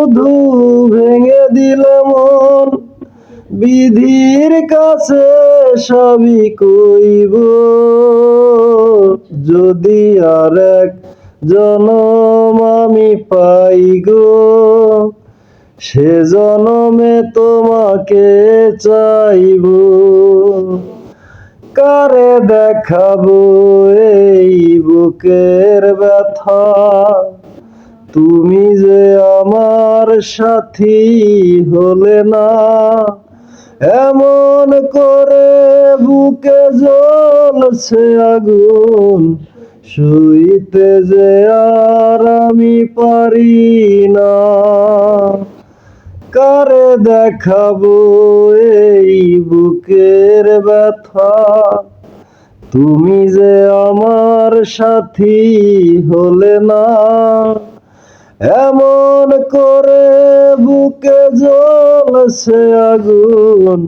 শুধু ভেঙে দিলে মন। বিধির কাছে সবই কইব। যদি আর এক জনম আমি পাই গো, সে জনমে তোমাকে চাইব। কারে দেখাবো এই বুকের ব্যথা? তুমি যে সাথী হলে না। এমন করে বুকে জ্বলছে আগুন, শুইতে যে আর আমি পারি না। কারে দেখাবো এই বুকের ব্যথা? তুমি যে আমার সাথী হলে না। এমন করে বুকে জ্বলছে আগুন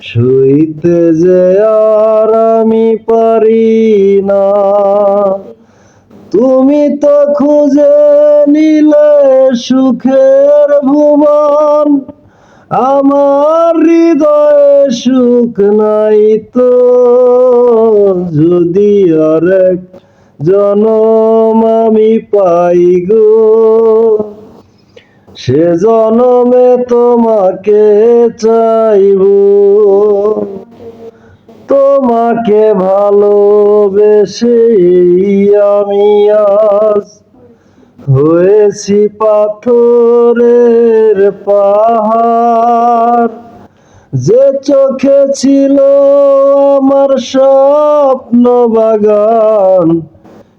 শুইতে যে আর আমি পারি না। তুমি তো খুঁজে নিলে সুখের ভুবন, আমার হৃদয়ে সুখ নাই তো। যদি আরেক জনম আমি পাই গো। সে জনমে তোমাকে চাইব। তোমাকে ভালোবেসে আমি আজ হয়েছি পাথরের পাহাড়। যে চোখে ছিল আমার স্বপ্ন বাগান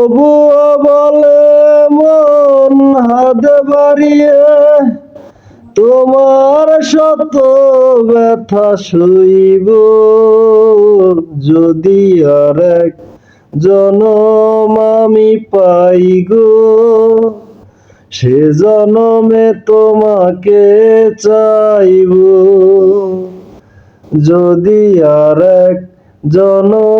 তবুও বলে মন হাতে বাড়িয়ে, তোমার শত ব্যথা সইব। যদি আর এক জনম আমি পাই গো, সে জনমে তোমাকে চাইব। যদি আর এক জনম